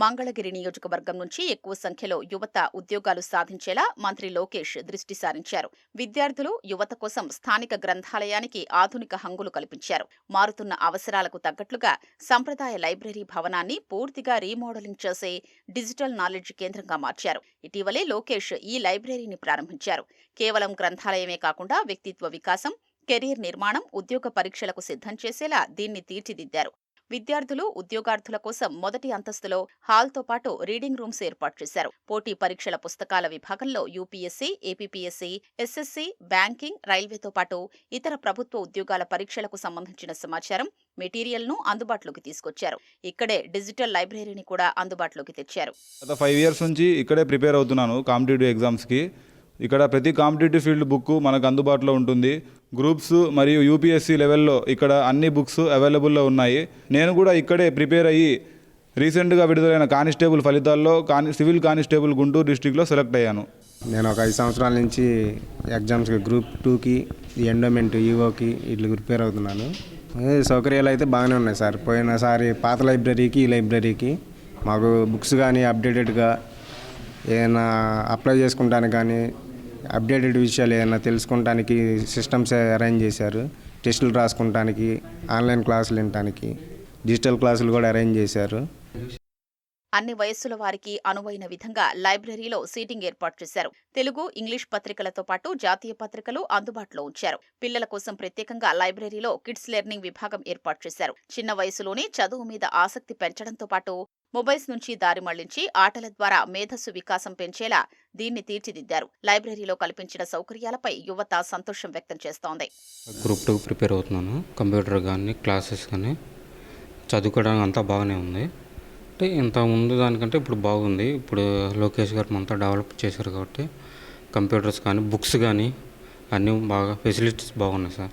మంగళగిరి నియోజకవర్గం నుంచి ఎక్కువ సంఖ్యలో యువత ఉద్యోగాలు సాధించేలా మంత్రి లోకేష్ దృష్టి సారించారు. విద్యార్థులు యువత కోసం స్థానిక గ్రంథాలయానికి ఆధునిక హంగులు కల్పించారు. మారుతున్న అవసరాలకు తగ్గట్లుగా సంప్రదాయ లైబ్రరీ భవనాన్ని పూర్తిగా రీమోడలింగ్ చేసే డిజిటల్ నాలెడ్జ్ కేంద్రంగా మార్చారు. ఇటీవలే లోకేష్ ఈ లైబ్రరీని ప్రారంభించారు. కేవలం గ్రంథాలయమే కాకుండా వ్యక్తిత్వ వికాసం కెరీర్ నిర్మాణం ఉద్యోగ పరీక్షలకు సిద్ధం చేసేలా దీన్ని తీర్చిదిద్దారు. విద్యార్థులు ఉద్యోగార్థుల కోసం మొదటి అంతస్తులో హాల్తో పాటు రీడింగ్ రూమ్స్ ఏర్పాటు చేశారు. పోటీ పరీక్షల పుస్తకాల విభాగంలో యూపీఎస్సీ ఏపీపీఎస్సీ ఎస్ఎస్సీ బ్యాంకింగ్ రైల్వేతో పాటు ఇతర ప్రభుత్వ ఉద్యోగాల పరీక్షలకు సంబంధించిన సమాచారం మెటీరియల్ను అందుబాటులోకి తీసుకొచ్చారు. ఇక్కడే డిజిటల్ లైబ్రరీని కూడా అందుబాటులోకి తెచ్చారు. గత ఫైవ్ ఇయర్స్ నుంచి ఇక్కడే ప్రిపేర్ అవుతున్నాను కాంపిటేటివ్ ఎగ్జామ్స్కి. ఇక్కడ ప్రతి కాంపిటేటివ్ ఫీల్డ్ బుక్ మనకు అందుబాటులో ఉంటుంది. గ్రూప్స్ మరియు యూపీఎస్సీ లెవెల్లో ఇక్కడ అన్ని బుక్స్ అవైలబుల్లో ఉన్నాయి. నేను కూడా ఇక్కడే ప్రిపేర్ అయ్యి రీసెంట్గా విడుదలైన కానిస్టేబుల్ ఫలితాల్లో కాని సివిల్ కానిస్టేబుల్ గుంటూరు డిస్టిక్లో సెలెక్ట్ అయ్యాను. నేను ఒక ఐదు సంవత్సరాల నుంచి ఎగ్జామ్స్కి గ్రూప్ టూకి ఎండోమెంట్ ఈఓకి ఇట్లా ప్రిపేర్ అవుతున్నాను. సౌకర్యాలు అయితే బాగానే ఉన్నాయి సార్. పోయినసారి పాత లైబ్రరీకి ఈ లైబ్రరీకి మాకు బుక్స్ కానీ అప్డేటెడ్గా ఏదైనా అప్లై చేసుకుంటానికి కానీ అప్డేటెడ్ విషయాలు ఏదైనా తెలుసుకోవటానికి సిస్టమ్స్ అరేంజ్ చేశారు. టెస్టులు రాసుకుంటానికి ఆన్లైన్ క్లాసులు వినటానికి డిజిటల్ క్లాసులు కూడా అరేంజ్ చేశారు. అన్ని వయస్సుల వారికి అనువైన విధంగా లైబ్రరీలో సీటింగ్ ఏర్పాటు చేశారు. తెలుగు ఇంగ్లీష్ పత్రికలతో పాటు జాతీయ పత్రికలు అందుబాటులో ఉంచారు. పిల్లల కోసం ప్రత్యేకంగా లైబ్రరీలో కిడ్స్ లెర్నింగ్ విభాగం ఏర్పాటు చేశారు. చిన్న వయసులోనే చదువు మీద ఆసక్తి పెంచడంతో పాటు మొబైల్స్ నుంచి దారి మళ్ళించి ఆటల ద్వారా మేధస్సు వికాసం పెంచేలా దీన్ని తీర్చిదిద్దారు. లైబ్రరీలో కల్పించిన సౌకర్యాలపై యువత సంతోషం వ్యక్తం చేస్తోంది. గ్రూప్ టూ ప్రిపేర్ అవుతున్నాను. కంప్యూటర్ కానీ క్లాసెస్ కానీ చదువుకోవడానికి అంతా బాగానే ఉంది. అంటే ఇంత ముందు దానికంటే ఇప్పుడు బాగుంది. ఇప్పుడు లోకేష్ గారు అంతా డెవలప్ చేశారు కాబట్టి కంప్యూటర్స్ కానీ బుక్స్ కానీ అన్నీ బాగా ఫెసిలిటీస్ బాగున్నాయి సార్.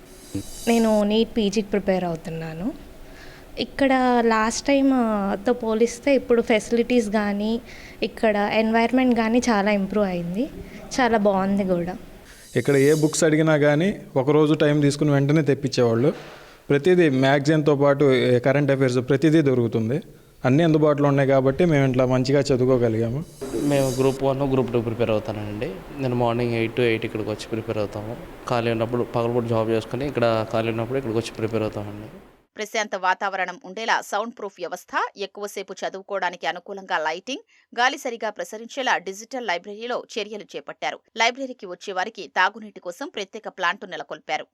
నేను నీట్ పీజీకి ప్రిపేర్ అవుతున్నాను. ఇక్కడ లాస్ట్ టైం తో పోలిస్తే ఇప్పుడు ఫెసిలిటీస్ కానీ ఇక్కడ ఎన్వైర్న్మెంట్ కానీ చాలా ఇంప్రూవ్ అయింది. చాలా బాగుంది కూడా. ఇక్కడ ఏ బుక్స్ అడిగినా కానీ ఒకరోజు టైం తీసుకుని వెంటనే తెప్పించేవాళ్ళు. ప్రతిదీ మ్యాగజైన్తో పాటు కరెంట్ అఫైర్స్ ప్రతిదీ దొరుకుతుంది. అన్నీ అందుబాటులో ఉన్నాయి కాబట్టి మేము ఇట్లా మంచిగా చదువుకోగలిగాము. మేము group one group two prepare అవుతానండి. నేను మార్నింగ్ ఎయిట్ టు ఎయిట్ ఇక్కడికి వచ్చి ప్రిపేర్ అవుతాము. ఖాళీ ఉన్నప్పుడు పగలపూట జాబ్ చేసుకుని ఇక్కడ ఖాళీ ఉన్నప్పుడు ఇక్కడికి వచ్చి ప్రిపేర్ అవుతామండి. ప్రశాంత వాతావరణం ఉండేలా సౌండ్ ప్రూఫ్ వ్యవస్థ ఎక్కువసేపు చదువుకోవడానికి అనుకూలంగా లైటింగ్ గాలి సరిగా ప్రసరించేలా డిజిటల్ లైబ్రరీలో చర్యలు చేపట్టారు. లైబ్రరీకి వచ్చే వారికి తాగునీటి కోసం ప్రత్యేక ప్లాంటు నెలకొల్పారు.